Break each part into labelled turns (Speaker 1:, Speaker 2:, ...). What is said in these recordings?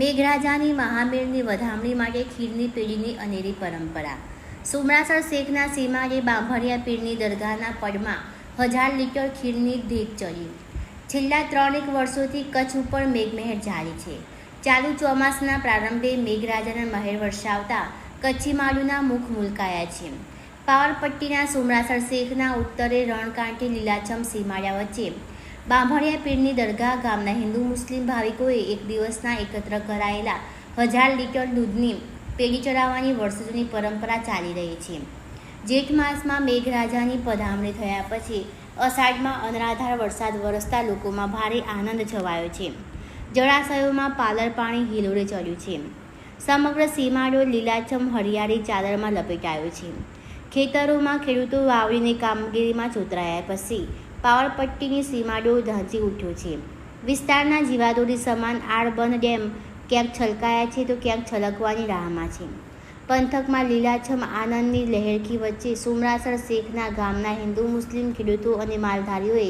Speaker 1: મેઘરાજાની મહામેળની વધામણી માટે ખીરની પેઢીની અનેરી પરંપરા. સુમરાસર શેખના સીમાડે બાંભરિયા પીરની દરગાહના પડમાં હજાર લીટર ખીરની ધીક ચડી. છેલ્લા ત્રણેક વર્ષોથી કચ્છ ઉપર મેઘમહેર જારી છે. ચાલુ ચોમાસના પ્રારંભે મેઘરાજાના મહેર વર્ષાવતા કચ્છી માળુના મુખ મુલકાયા છે. પાવરપટ્ટીના સુમરાસર શેખના ઉત્તરે રણકાંઠે લીલાછમ સીમાડ્યા વચ્ચે બાંભણિયા પીરની દરગાહ ગામના હિન્દુ મુસ્લિમ ભાવિકોએ એક દિવસના એકત્ર કરાયેલા હજાર લીટર દૂધની પેઢી ચડાવવાની વર્ષોની પરંપરા ચાલી રહી છે. જેઠ માસમાં મેઘરાજાની પધામણી થયા પછી અષાઢમાં અનરાધાર વરસાદ વરસતા લોકોમાં ભારે આનંદ છવાયો છે. જળાશયોમાં પાલર પાણી હિલોડે ચડ્યું છે. સમગ્ર સીમાડો લીલાછમ હરિયાળી ચાદરમાં લપેટાયો છે. ખેતરોમાં ખેડૂતો વાવણીની કામગીરીમાં જોતરાયા પછી પાવરપટ્ટીની સીમાડો ધાંચી ઉઠ્યો છે. વિસ્તારના જીવાદોરી સમાન આડબંધ ડેમ ક્યાંક છલકાયા છે તો ક્યાંક છલકવાની રાહમાં છે. પંથકમાં લીલાછમ આનંદની લહેરખી વચ્ચે સુમરાસર શેખના ગામના હિન્દુ, મુસ્લિમ ખેડૂતો અને માલધારીઓએ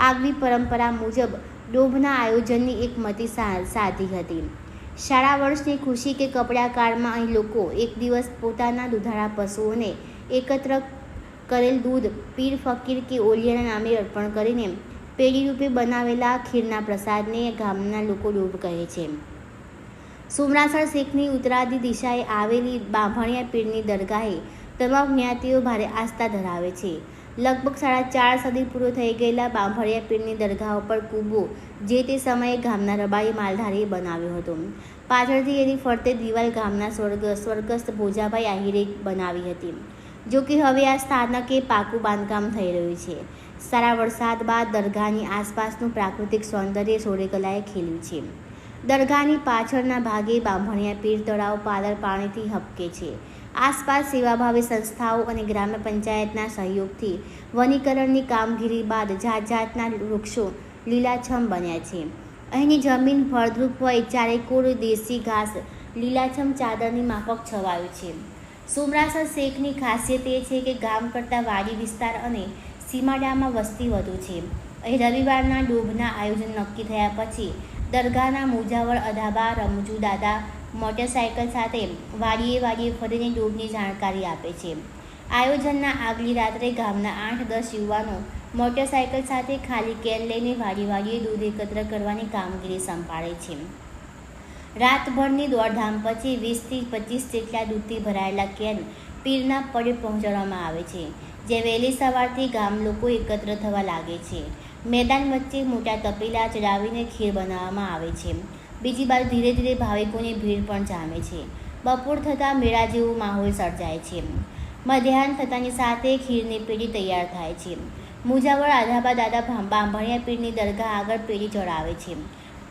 Speaker 1: આગવી પરંપરા મુજબ ડોભના આયોજનની એક મતી સાધી હતી. શાળા વર્ષની ખુશી કે કપડા કાળમાં અહીં લોકો એક દિવસ પોતાના દુધાળા પશુઓને એકત્ર કરેલ દૂધ પીર ફકીર કે ઓલિયાના નામે અર્પણ કરીને પેઢી રૂપે બનાવેલા ખીરના પ્રસાદને ગામના લોકો ડૂબ કહે છે. સુમરાસર શેખની ઉત્તરાદી દિશાએ આવેલી બાંભણિયા પીરની દરગાહે તમામ જ્ઞાતિઓ ભારે આસ્થા ધરાવે છે. લગભગ સાડા ચાર સદી પૂરો થઈ ગયેલા બાંભળિયા પીરની દરગાહ ઉપર કૂબો જે તે સમયે ગામના રબારી માલધારીએ બનાવ્યો હતો. પાછળથી એની ફરતે દિવાલ ગામના સ્વર્ગ, સ્વર્ગસ્થ ભોજાભાઈ આહિરે બનાવી હતી. જો કે હવે આ સ્થાનકે પાકું બાંધકામ થઈ રહ્યું છે. સારા વરસાદ બાદ દરગાહની આસપાસનું પ્રાકૃતિક સૌંદર્ય સોરેકલાએ ખીલ્યું છે. દરગાહની પાછળના ભાગે બાંભણિયા પીર તળાવ પાદર પાણીથી હપકે છે. આસપાસ સેવાભાવી સંસ્થાઓ અને ગ્રામ્ય પંચાયતના સહયોગથી વનીકરણની કામગીરી બાદ જાત જાતના વૃક્ષો લીલાછમ બન્યા છે. અહીંની જમીન ફળદ્રુપ હોય, ચારેકોર દેશી ઘાસ લીલાછમ ચાદરની માફક છવાયું છે. સુમરાસર શેખની ખાસિયત એ છે કે ગામ કરતાં વાડી વિસ્તાર અને સીમાડામાં વસ્તી વધુ છે. અહીં રવિવારના ડોભના આયોજન નક્કી થયા પછી દરગાહના મુજાવર અધાબા, રમજુ દાદા, મોટરસાયકલ સાથે વાડીએ વાડીએ ફરીને ડોભની જાણકારી આપે છે. આયોજનના આગલી રાત્રે ગામના આઠ દસ યુવાનો મોટરસાયકલ સાથે ખાલી કેન લઈને વાડી વાડીએ દૂધ એકત્ર કરવાની કામગીરી સંભાળે છે. રાતભરની દોડધામ પછી વીસથી પચીસ જેટલા દૂધથી ભરાયેલા કેન પીરના પડે પહોંચાડવામાં આવે છે, જે વહેલી સવારથી ગામ લોકો એકત્ર થવા લાગે છે. મેદાન વચ્ચે મોટા તપેલા ચડાવીને ખીર બનાવવામાં આવે છે. બીજી બાજુ ધીરે ધીરે ભાવિકોની ભીડ પણ જામે છે. બપોર થતાં મેળા જેવો માહોલ સર્જાય છે. મધ્યાહન થતાની સાથે ખીરની પેઢી તૈયાર થાય છે. મુજાવર આધાબા દાદા બાંભણિયા પીરની દરગાહ આગળ પેઢી ચડાવે છે.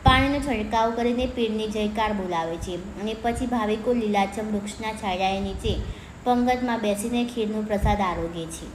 Speaker 1: પાણીનો છંટકાવ કરીને પીરની જયકાર બોલાવે છે અને પછી ભાવિકો લીલાછમ વૃક્ષના છાંયડા નીચે પંગતમાં બેસીને ખીરનો પ્રસાદ આરોગે છે.